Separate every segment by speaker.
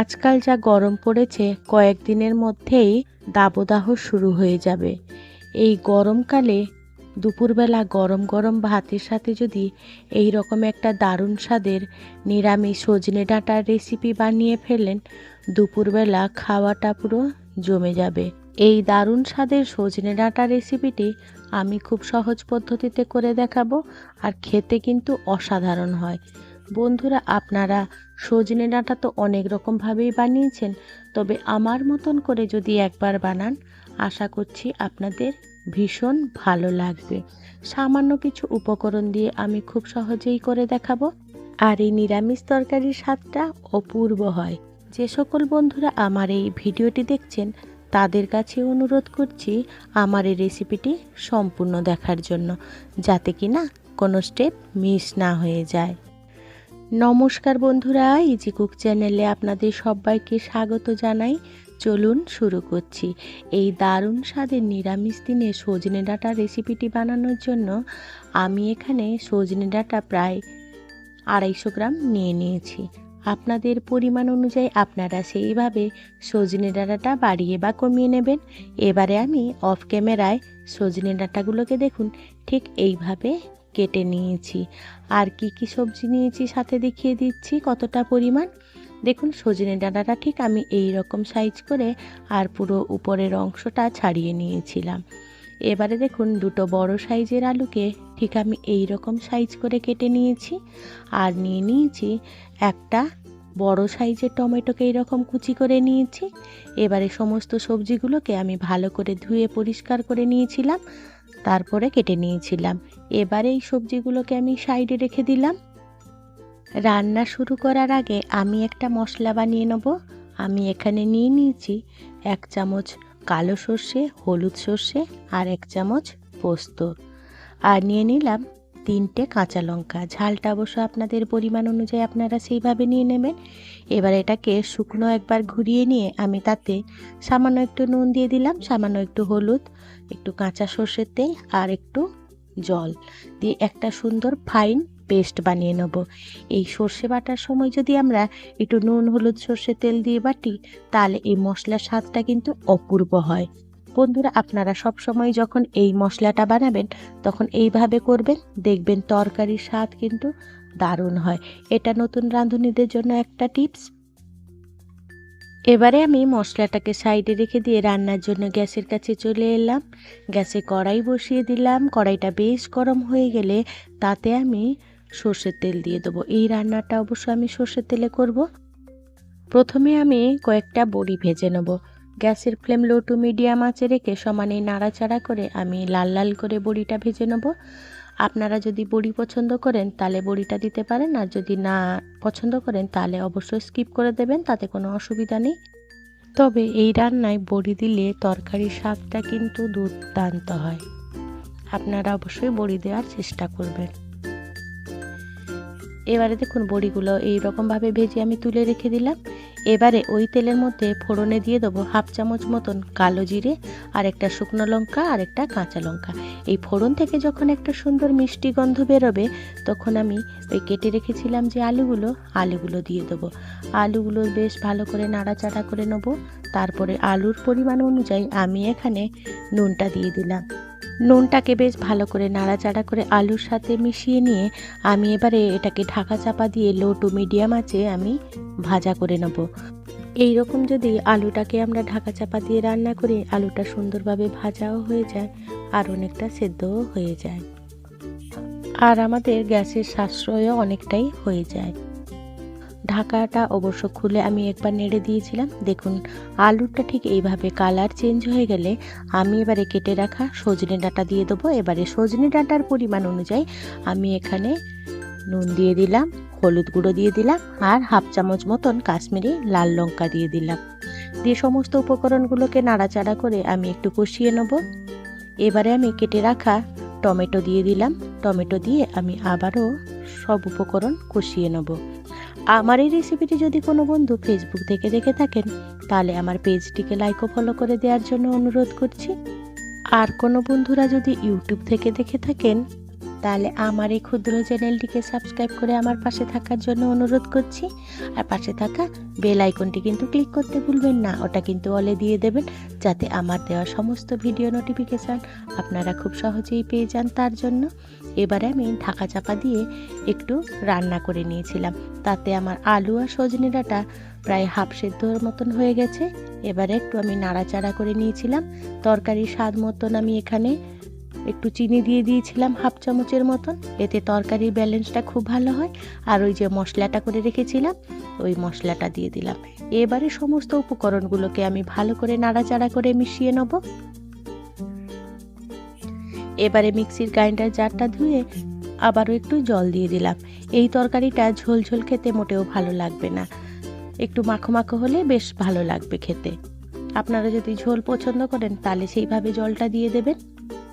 Speaker 1: আজকাল যা গরম পড়েছে, কয়েকদিনের মধ্যেই দাবদাহ শুরু হয়ে যাবে। এই গরমকালে দুপুরবেলা গরম গরম ভাতের সাথে যদি এই রকম একটা দারুণ স্বাদের নিরামিষ সজনে ডাঁটার রেসিপি বানিয়ে ফেলেন, দুপুরবেলা খাওয়াটা পুরো জমে যাবে। এই দারুণ স্বাদের সজনে ডাঁটা রেসিপিটি আমি খুব সহজ পদ্ধতিতে করে দেখাবো, আর খেতে কিন্তু অসাধারণ হয়। বন্ধুরা, আপনারা সজনে ডাঁটা তো অনেক রকমভাবেই বানিয়েছেন, তবে আমার মতন করে যদি একবার বানান, আশা করছি আপনাদের ভীষণ ভালো লাগবে। সামান্য কিছু উপকরণ দিয়ে আমি খুব সহজেই করে দেখাবো। আর এই নিরামিষ তরকারির স্বাদটা অপূর্ব হয়। যে সকল বন্ধুরা আমার এই ভিডিওটি দেখছেন, তাদের কাছে অনুরোধ করছি আমার এই রেসিপিটি সম্পূর্ণ দেখার জন্য, যাতে কি না কোনো স্টেপ মিস না হয়ে যায়। নমস্কার বন্ধুরা ইজি কুক চ্যানেলে আপনাদের সবাইকে স্বাগত জানাই। চলুন শুরু করছি। এই দারুণ স্বাদের নিরামিষ দিনে সজনে ডাঁটা রেসিপিটি বানানোর জন্য আমি এখানে সজনে ডাঁটা প্রায় আড়াইশো গ্রাম নিয়ে নিয়েছি। আপনাদের পরিমাণ অনুযায়ী আপনারা সেইভাবে সজনে ডাঁটাটা বাড়িয়ে বা কমিয়ে নেবেন। এবারে আমি অফ ক্যামেরায় সজনে ডাঁটাগুলোকে দেখুন, ঠিক এইভাবে কেটে নিয়েছি। আর কি কি সবজি নিয়েছি সাথে দেখিয়ে দিচ্ছি কতটা পরিমাণ। দেখুন, সজনে ডাঁটাটা ঠিক আমি এই রকম সাইজ করে আর পুরো উপরের অংশটা ছাড়িয়ে নিয়েছিলাম। এবারে দেখুন, দুটো বড় সাইজের আলুকে ঠিক আমি এই রকম সাইজ করে কেটে নিয়েছি। আর নিয়ে নিয়েছি একটা বড় সাইজের টমেটোকে এইরকম কুচি করে নিয়েছি। এবারে সমস্ত সবজিগুলোকে আমি ভালো করে ধুয়ে পরিষ্কার করে নিয়েছিলাম। তারপরে কেটে নিয়েছিলাম। এবারে এই সবজিগুলোকে আমি সাইডে রেখে দিলাম। রান্না শুরু করার আগে আমি একটা মশলা বানিয়ে নেব। আমি এখানে নিয়ে নিয়েছি এক চামচ কালো সর্ষে, হলুদ সর্ষে আর এক চামচ পোস্ত। আর নিয়ে নিলাম তিনটে কাঁচা লঙ্কা। ঝালটা অবশ্য আপনাদের পরিমাণ অনুযায়ী আপনারা সেইভাবে নিয়ে নেবেন। এবার এটাকে শুকনো একবার ঘুরিয়ে নিয়ে আমি তাতে সামান্য একটু নুন দিয়ে দিলাম, সামান্য একটু হলুদ, একটু কাঁচা সর্ষের তেল আর একটু জল দিয়ে একটা সুন্দর ফাইন পেস্ট বানিয়ে নেব। এই সর্ষে বাটার সময় যদি আমরা একটু নুন, হলুদ সর্ষে তেল দিয়ে বাটি, তাহলে এই মশলার স্বাদটা কিন্তু অপূর্ব হয়। বন্ধুরা, আপনারা সব সময় যখন এই মশলাটা বানাবেন, তখন এইভাবে করবেন, দেখবেন তরকারির স্বাদ কিন্তু দারুণ হয়। এটা নতুন রাঁধুনিদের জন্য একটা টিপস। এবারে আমি মশলাটাকে সাইডে রেখে দিয়ে রান্নার জন্য গ্যাসের কাছে চলে এলাম। গ্যাসে কড়াই বসিয়ে দিলাম। কড়াইটা বেশ গরম হয়ে গেলে তাতে আমি সর্ষের তেল দিয়ে দেবো। এই রান্নাটা অবশ্য আমি সর্ষের তেলে করব। প্রথমে আমি কয়েকটা বড়ি ভেজে নেব। গ্যাসের ফ্লেম লো টু মিডিয়াম আঁচে রেখে সমানে নাড়াচাড়া করে আমি লাল লাল করে বড়িটা ভেজে নেব। আপনারা যদি বড়ি পছন্দ করেন তাহলে বড়িটা দিতে পারেন, আর যদি না পছন্দ করেন তাহলে অবশ্যই স্কিপ করে দেবেন, তাতে কোনো অসুবিধা নেই। তবে এই রান্নায় বড়ি দিলে তরকারির স্বাদটা কিন্তু দুর্দান্ত হয়। আপনারা অবশ্যই বড়ি দেওয়ার চেষ্টা করবেন। এবারে দেখুন বড়িগুলো এই রকমভাবে ভেজে আমি তুলে রেখে দিলাম। এবারে ওই তেলের মধ্যে ফোড়নে দিয়ে দেবো হাফ চামচ মতন কালো জিরে, আর একটা শুকনো লঙ্কা, আর একটা কাঁচা লঙ্কা। এই ফোড়ন থেকে যখন একটা সুন্দর মিষ্টি গন্ধ বেরোবে, তখন আমি ওই কেটে রেখেছিলাম যে আলুগুলো আলুগুলো দিয়ে দেবো। আলুগুলো বেশ ভালো করে নাড়াচাড়া করে নেব। তারপরে আলুর পরিমাণ অনুযায়ী আমি এখানে নুনটা দিয়ে দিলাম। নুনটাকে বেশ ভালো করে নাড়াচাড়া করে আলুর সাথে মিশিয়ে নিয়ে আমি এবারে এটাকে ঢাকা চাপা দিয়ে লো টু মিডিয়াম আছে আমি ভাজা করে নেব। এই রকম যদি আলুটাকে আমরা ঢাকা চাপা দিয়ে রান্না করি, আলুটা সুন্দরভাবে ভাজাও হয়ে যায় আর অনেকটা সেদ্ধও হয়ে যায়। আর আমাদের গ্যাসের সাশ্রয়ও অনেকটাই হয়ে যায়। ঢাকাটা অবশ্য খুলে আমি একবার নেড়ে দিয়েছিলাম। দেখুন আলুটা ঠিক এইভাবে কালার চেঞ্জ হয়ে গেলে আমি এবারে কেটে রাখা সজনে ডাঁটা দিয়ে দেবো। এবারে সজনে ডাঁটার পরিমাণ অনুযায়ী আমি এখানে নুন দিয়ে দিলাম, হলুদ গুঁড়ো দিয়ে দিলাম আর হাফ চামচ মতন কাশ্মীরি লাল লঙ্কা দিয়ে দিলাম। দিয়ে সমস্ত উপকরণগুলোকে নাড়াচাড়া করে আমি একটু কষিয়ে নেব। এবারে আমি কেটে রাখা টমেটো দিয়ে দিলাম। টমেটো দিয়ে আমি আবারও সব উপকরণ কষিয়ে নেব। আমার এই রেসিপিটি যদি কোনো বন্ধু ফেসবুক থেকে দেখে থাকেন, তাহলে আমার পেজটিকে লাইক ও ফলো করে দেওয়ার জন্য অনুরোধ করছি। আর কোনো বন্ধুরা যদি ইউটিউব থেকে দেখে থাকেন তাহলে আমার এই ক্ষুদ্র চ্যানেলটিকে সাবস্ক্রাইব করে আমার পাশে থাকার জন্য অনুরোধ করছি। আর পাশে থাকা বেল আইকনটি কিন্তু ক্লিক করতে ভুলবেন না, ওটা কিন্তু অলে দিয়ে দেবেন যাতে আমার দেওয়া সমস্ত ভিডিও নোটিফিকেশান আপনারা খুব সহজেই পেয়ে যান তার জন্য। এবারে আমি ঢাকা চাপা দিয়ে একটু রান্না করে নিয়েছিলাম, তাতে আমার আলু আর সজনে ডাঁটা প্রায় হাফ সেদ্ধর মতন হয়ে গেছে। এবারে একটু আমি নাড়াচাড়া করে নিয়েছিলাম, তরকারির স্বাদ মতন আমি এখানে একটু চিনি দিয়ে দিয়েছিলাম হাফ চামচের মতন। এতে তরকারির ব্যালেন্সটা খুব ভালো হয়। আর ওই যে মশলাটা করে রেখেছিলাম, ওই মশলাটা দিয়ে দিলাম। এবারে সমস্ত উপকরণগুলোকে আমি ভালো করে নাড়াচাড়া করে মিশিয়ে নেব। এবারে মিক্সির গ্রাইন্ডার জারটা ধুয়ে আবারও একটু জল দিয়ে দিলাম। এই তরকারিটা ঝোল ঝোল খেতে মোটেও ভালো লাগবে না। একটু মাখো মাখো হলে বেশ ভালো লাগবে খেতে। আপনারা যদি ঝোল পছন্দ করেন, তাহলে সেইভাবে জলটা দিয়ে দেবেন।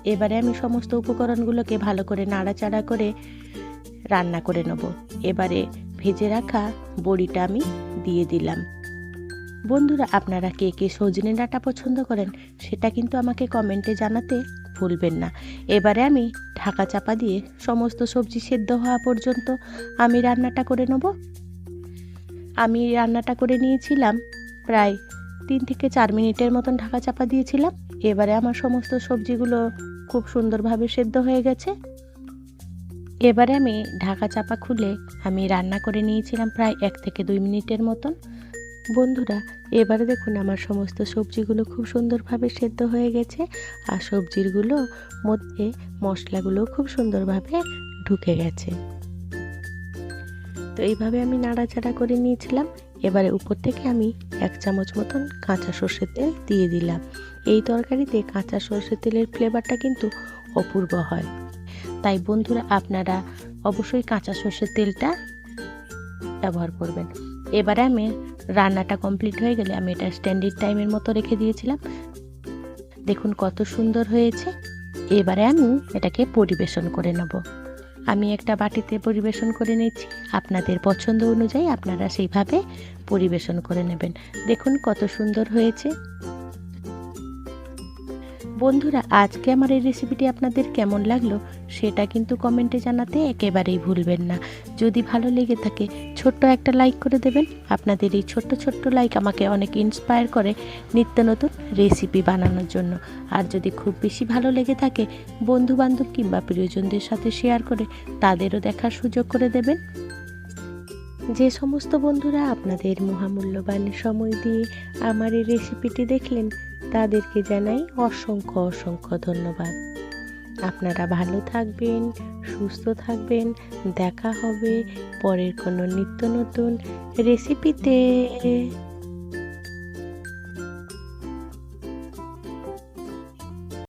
Speaker 1: এবারে আমি সমস্ত উপকরণগুলোকে ভালো করে নাড়াচাড়া করে রান্না করে নেব। এবারে ভেজে রাখা বড়িটা আমি দিয়ে দিলাম। বন্ধুরা, আপনারা কে কে সজনে ডাঁটা পছন্দ করেন সেটা কিন্তু আমাকে কমেন্টে জানাতে ভুলবেন না। এবারে আমি ঢাকা চাপা দিয়ে সমস্ত সবজি সেদ্ধ হওয়া পর্যন্ত আমি রান্নাটা করে নেব। আমি রান্নাটা করে নিয়েছিলাম প্রায় তিন থেকে চার মিনিটের মতন ঢাকা চাপা দিয়েছিলাম। এবারে আমার সমস্ত সবজিগুলো খুব সুন্দরভাবে সেদ্ধ হয়ে গেছে। এবারে আমি ঢাকা চাপা খুলে আমি রান্না করে নিয়েছিলাম প্রায় এক থেকে দুই মিনিটের মতন। বন্ধুরা, এবারে দেখুন আমার সমস্ত সবজিগুলো খুব সুন্দরভাবে সেদ্ধ হয়ে গেছে আর সবজিরগুলো মধ্যে মশলাগুলো খুব সুন্দরভাবে ঢুকে গেছে। তো এইভাবে আমি নাড়াচাড়া করে নিয়েছিলাম। এবারে উপর থেকে আমি এক চামচ মতন কাঁচা সর্ষের তেল দিয়ে দিলাম। এই তরকারিতে কাঁচা সর্ষের তেলের ফ্লেভারটা কিন্তু অপূর্ব হয়। তাই বন্ধুরা, আপনারা অবশ্যই কাঁচা সর্ষের তেলটা ব্যবহার করবেন। এবারে আমি রান্নাটা কমপ্লিট হয়ে গেলে আমি এটা স্ট্যান্ডার্ড টাইমের মতো রেখে দিয়েছিলাম। দেখুন কত সুন্দর হয়েছে। এবারে আমি এটাকে পরিবেশন করে নেব। আমি একটা বাটিতে পরিবেশন করে নিচ্ছি আপনাদের পছন্দ অনুযায়ী আপনারা সেইভাবে পরিবেশন করে নেবেন। দেখুন কত সুন্দর হয়েছে। বন্ধুরা, আজকে আমার এই রেসিপিটি আপনাদের কেমন লাগল সেটা কিন্তু কমেন্টে জানাতে একেবারেই ভুলবেন না। যদি ভালো লেগে থাকে, ছোট্ট একটা লাইক করে দেবেন। আপনাদের এই ছোট্ট ছোট্ট লাইক আমাকে অনেক ইন্সপায়ার করে নিত্য নতুন রেসিপি বানানোর জন্য। আর যদি খুব বেশি ভালো লেগে থাকে বন্ধু বান্ধব কিংবা প্রিয়জনদের সাথে শেয়ার করে তাদেরও দেখার সুযোগ করে দেবেন। যে সমস্ত বন্ধুরা, আপনাদের মহামূল্যবান সময় দিয়ে আমার এই রেসিপিটি দেখলেন তাদেরকে জানাই অসংখ্য অসংখ্য ধন্যবাদ। আপনারা ভালো থাকবেন, সুস্থ থাকবেন। দেখা হবে পরের কোনো নিত্য নতুন রেসিপিতে